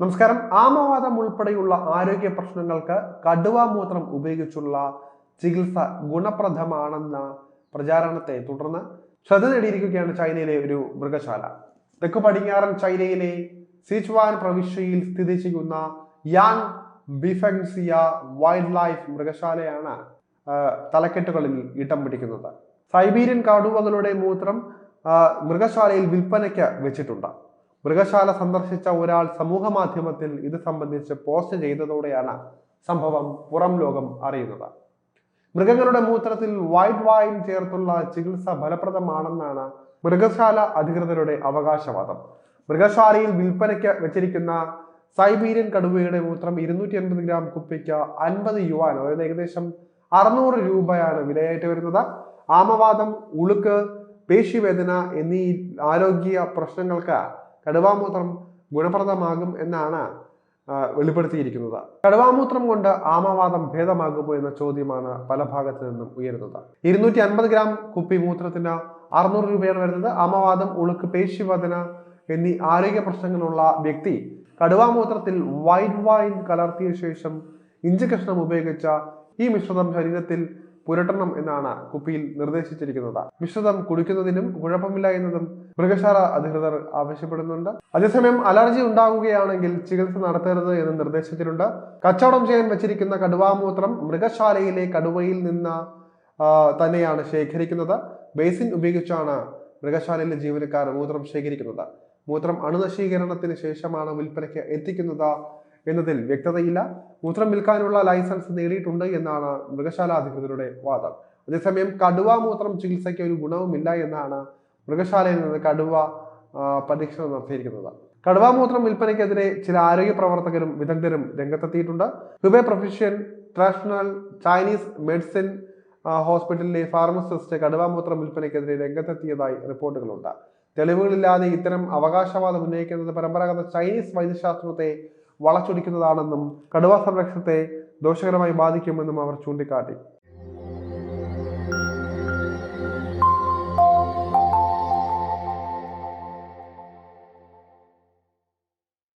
നമസ്കാരം. ആമവാദം ഉൾപ്പെടെയുള്ള ആരോഗ്യ പ്രശ്നങ്ങൾക്ക് കടുവ മൂത്രം ഉപയോഗിച്ചുള്ള ചികിത്സ ഗുണപ്രദമാണെന്ന പ്രചാരണത്തെ തുടർന്ന് ശ്രദ്ധ നേടിയിരിക്കുകയാണ് ചൈനയിലെ ഒരു മൃഗശാല. തെക്ക് പടിഞ്ഞാറൻ ചൈനയിലെ സിച്ച്വാൻ പ്രവിശ്യയിൽ സ്ഥിതി ചെയ്യുന്ന യാങ് ബിഫെൻസിയ വൈൽഡ് ലൈഫ് മൃഗശാലയാണ് തലക്കെട്ടുകളിൽ ഇടം പിടിക്കുന്നത്. സൈബീരിയൻ കടുവകളുടെ മൂത്രം മൃഗശാലയിൽ വിൽപ്പനയ്ക്ക് വെച്ചിട്ടുണ്ട്. മൃഗശാല സന്ദർശിച്ച ഒരാൾ സമൂഹ മാധ്യമത്തിൽ ഇത് സംബന്ധിച്ച് പോസ്റ്റ് ചെയ്തതോടെയാണ് സംഭവം പുറം ലോകം അറിയുന്നത്. മൃഗങ്ങളുടെ മൂത്രത്തിൽ വൈറ്റ് വൈൻ ചേർത്തുള്ള ചികിത്സ ഫലപ്രദമാണെന്നാണ് മൃഗശാല അധികൃതരുടെ അവകാശവാദം. മൃഗശാലയിൽ വിൽപ്പനയ്ക്ക് വെച്ചിരിക്കുന്ന സൈബീരിയൻ കടുവയുടെ മൂത്രം ഇരുന്നൂറ്റി അൻപത് ഗ്രാം കുപ്പിക്ക് അൻപത് യുവാൻ അതായത് ഏകദേശം അറുന്നൂറ് രൂപയാണ് വിലയായിട്ട് വരുന്നത്. ആമവാദം ഉളുക്ക് പേശിവേദന എന്നീ ആരോഗ്യ പ്രശ്നങ്ങൾക്ക് കടുവാമൂത്രം ഗുണപ്രദമാകും എന്നാണ് വെളിപ്പെടുത്തിയിരിക്കുന്നത്. കടുവാമൂത്രം കൊണ്ട് ആമവാദം ഭേദമാകുമോ എന്ന ചോദ്യമാണ് പല ഭാഗത്തു നിന്നും ഉയരുന്നത്. ഇരുന്നൂറ്റി അൻപത് ഗ്രാം കുപ്പി മൂത്രത്തിന് അറുന്നൂറ് രൂപയാണ് വരുന്നത്. ആമവാദം ഉളുക്ക് പേശിവേദന എന്നീ ആരോഗ്യ പ്രശ്നങ്ങളുള്ള വ്യക്തി കടുവാമൂത്രത്തിൽ വൈറ്റ് വൈൻ കലർത്തിയ ശേഷം ഇഞ്ചി കഷ്ണം ഉപയോഗിച്ച ഈ മിശ്രിതം ശരീരത്തിൽ പുരട്ടണം എന്നാണ് കുപ്പിയിൽ നിർദ്ദേശിച്ചിരിക്കുന്നത്. മിശ്രിതം കുടിക്കുന്നതിനും കുഴപ്പമില്ല എന്നതും മൃഗശാല അധികൃതർ ആവശ്യപ്പെടുന്നുണ്ട്. അതേസമയം അലർജി ഉണ്ടാകുകയാണെങ്കിൽ ചികിത്സ നടത്തരുത് എന്ന് നിർദ്ദേശിച്ചിട്ടുണ്ട് കച്ചവടം ചെയ്യാൻ വെച്ചിരിക്കുന്ന കടുവാമൂത്രം മൃഗശാലയിലെ കടുവയിൽ നിന്ന് തന്നെയാണ് ശേഖരിക്കുന്നത്. ബേസിൻ ഉപയോഗിച്ചാണ് മൃഗശാലയിലെ ജീവനക്കാർ മൂത്രം ശേഖരിക്കുന്നത്. മൂത്രം അണുനശീകരണത്തിന് ശേഷമാണ് വിൽപ്പനയ്ക്ക് എത്തിക്കുന്നത് എന്നതിൽ വ്യക്തതയില്ല. മൂത്രം വിൽക്കാനുള്ള ലൈസൻസ് നേടിയിട്ടുണ്ട് എന്നാണ് മൃഗശാല അധികൃതരുടെ വാദം. അതേസമയം കടുവ മൂത്രം ചികിത്സയ്ക്ക് ഒരു ഗുണവുമില്ല എന്നാണ് മൃഗശാലയിൽ നിന്ന് കടുവ പരീക്ഷണം നടത്തിയിരിക്കുന്നത്. കടുവ മൂത്രം വിൽപ്പനയ്ക്കെതിരെ ചില ആരോഗ്യ പ്രവർത്തകരും വിദഗ്ധരും രംഗത്തെത്തിയിട്ടുണ്ട്. Hubei provincial traditional Chinese medicine ഹോസ്പിറ്റലിലെ ഫാർമസിസ്റ്റ് കടുവ മൂത്രം വിൽപ്പനയ്ക്കെതിരെ രംഗത്തെത്തിയതായി റിപ്പോർട്ടുകളുണ്ട്. തെളിവുകളില്ലാതെ ഇത്തരം അവകാശവാദം ഉന്നയിക്കുന്നത് പരമ്പരാഗത ചൈനീസ് വൈദ്യശാസ്ത്രത്തെ വളച്ചൊടിക്കുന്നതാണെന്നും കടുവ സംരക്ഷണത്തെ ദോഷകരമായി ബാധിക്കുമെന്നും അവർ ചൂണ്ടിക്കാട്ടി.